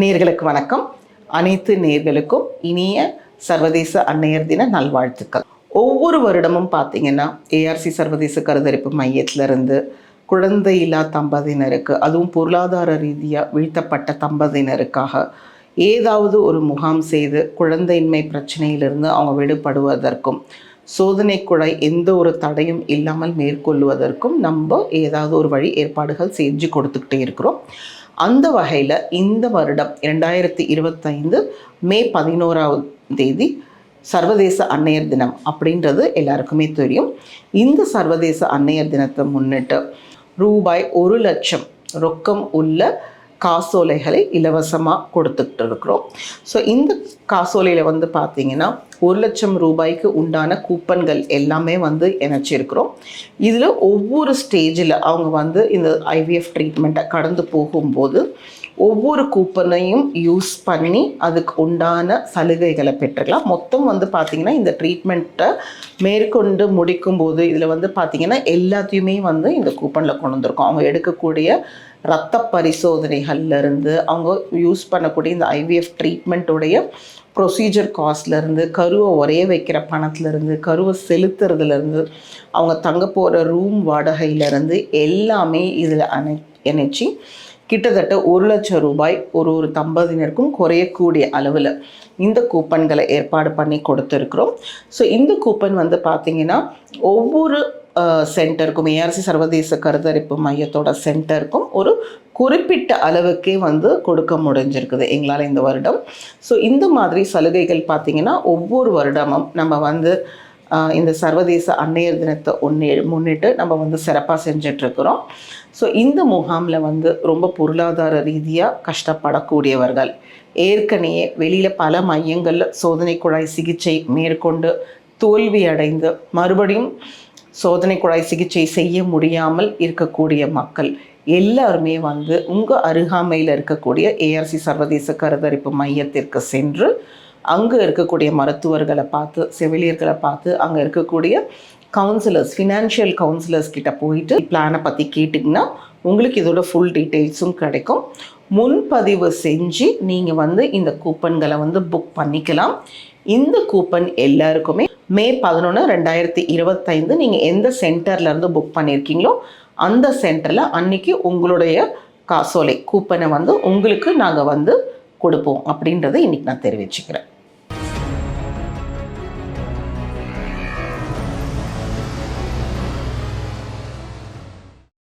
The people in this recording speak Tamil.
நேர்களுக்கு வணக்கம். அனைத்து நேர்களுக்கும் இனிய சர்வதேச அன்னையர் தின நல்வாழ்த்துக்கள். ஒவ்வொரு வருடமும் பார்த்தீங்கன்னா ஏஆர்சி சர்வதேச கருத்தரிப்பு மையத்திலிருந்து குழந்தை இல்லா தம்பதியினருக்கு அதுவும் பொருளாதார ரீதியாக வீழ்த்தப்பட்ட தம்பதியினருக்காக ஏதாவது ஒரு முகாம் செய்து குழந்தையின்மை பிரச்சனையிலிருந்து அவங்க விடுபடுவதற்கும் சோதனை குழாய் எந்த ஒரு தடையும் இல்லாமல் மேற்கொள்வதற்கும் நம்ம ஏதாவது ஒரு வழி ஏற்பாடுகள் செஞ்சு கொடுத்துக்கிட்டே இருக்கிறோம். அந்த வகையில் இந்த வருடம் இரண்டாயிரத்தி இருபத்தைந்து மே பதினோராவது தேதி சர்வதேச அன்னையர் தினம் அப்படின்றது எல்லாருக்குமே தெரியும். இந்த சர்வதேச அன்னையர் தினத்தை முன்னிட்டு ரூபாய் ஒரு லட்சம் ரொக்கம் உள்ள காசோலைகளை இலவசமாக கொடுத்துக்கிட்டு இருக்கிறோம் ஸோ இந்த காசோலையில் வந்து பார்த்தீங்கன்னா ஒரு லட்சம் ரூபாய்க்கு உண்டான கூப்பன்கள் எல்லாமே வந்து இணைச்சிருக்கிறோம். இதில் ஒவ்வொரு ஸ்டேஜில் அவங்க வந்து இந்த ஐவிஎஃப் ட்ரீட்மெண்ட்டை கடந்து போகும்போது ஒவ்வொரு கூப்பனையும் யூஸ் பண்ணி அதுக்கு உண்டான சலுகைகளை பெற்றுக்கலாம். மொத்தம் வந்து பார்த்திங்கன்னா இந்த ட்ரீட்மெண்ட்டை மேற்கொண்டு முடிக்கும்போது இதில் வந்து பார்த்திங்கன்னா எல்லாத்தையுமே வந்து இந்த கூப்பனில் கொண்டு வந்திருக்கோம். அவங்க எடுக்கக்கூடிய ரத்த பரிசோதனைகள்லேருந்து அவங்க யூஸ் பண்ணக்கூடிய இந்த ஐவிஎஃப் ட்ரீட்மெண்ட்டுடைய ப்ரொசீஜர் காஸ்ட்லேருந்து கருவை உரைய வைக்கிற பணத்துலேருந்து கருவை செலுத்துறதுலேருந்து அவங்க தங்க போகிற ரூம் வாடகையிலேருந்து எல்லாமே இதில் அணை இணைச்சி கிட்டத்தட்ட ஒரு லட்சம் ரூபாய் ஒரு ஒரு தம்பதியினருக்கும் குறையக்கூடிய அளவில் இந்த கூப்பன்களை ஏற்பாடு பண்ணி கொடுத்துருக்குறோம். ஸோ இந்த கூப்பன் வந்து பார்த்திங்கன்னா ஒவ்வொரு சென்டருக்கும் ஏஆர்சி சர்வதேச கருத்தரிப்பு மையத்தோட சென்டருக்கும் ஒரு குறிப்பிட்ட அளவுக்கே வந்து கொடுக்க முடிஞ்சிருக்குது எங்களால் இந்த வருடம். ஸோ இந்த மாதிரி சலுகைகள் பார்த்திங்கன்னா ஒவ்வொரு வருடமும் நம்ம வந்து இந்த சர்வதேச அன்னையர் தினத்தை ஒன்று முன்னிட்டு நம்ம வந்து சிறப்பாக செஞ்சிட்ருக்கிறோம். ஸோ இந்த முகாமில் வந்து ரொம்ப பொருளாதார ரீதியாக கஷ்டப்படக்கூடியவர்கள் ஏற்கனவே வெளியில் பல மையங்களில் சோதனை குழாய் சிகிச்சை மேற்கொண்டு தோல்வி அடைந்து மறுபடியும் சோதனை குழாய் சிகிச்சை செய்ய முடியாமல் இருக்கக்கூடிய மக்கள் எல்லாருமே வந்து உங்கள் அருகாமையில் இருக்கக்கூடிய ஏஆர்சி சர்வதேச கருத்தரிப்பு மையத்திற்கு சென்று அங்கே இருக்கக்கூடிய மருத்துவர்களை பார்த்து செவிலியர்களை பார்த்து அங்கே இருக்கக்கூடிய கவுன்சிலர்ஸ் ஃபினான்ஷியல் கவுன்சிலர்ஸ் கிட்ட போயிட்டு பிளானை பற்றி கேட்டிங்கன்னா உங்களுக்கு இதோட ஃபுல் டீட்டெயில்ஸும் கிடைக்கும். முன்பதிவு செஞ்சு நீங்கள் வந்து இந்த கூப்பன்களை வந்து புக் பண்ணிக்கலாம். இந்த கூப்பன் எல்லாருக்குமே மே பதினொன்று ரெண்டாயிரத்தி இருபத்தைந்து நீங்கள் எந்த சென்டர்லேருந்து புக் பண்ணியிருக்கீங்களோ அந்த சென்டரில் அன்னைக்கு உங்களுடைய காசோலை கூப்பனை வந்து உங்களுக்கு நாங்கள் வந்து கொடுப்போம் அப்படின்றத இன்றைக்கி நான் தெரிவிச்சுக்கிறேன்.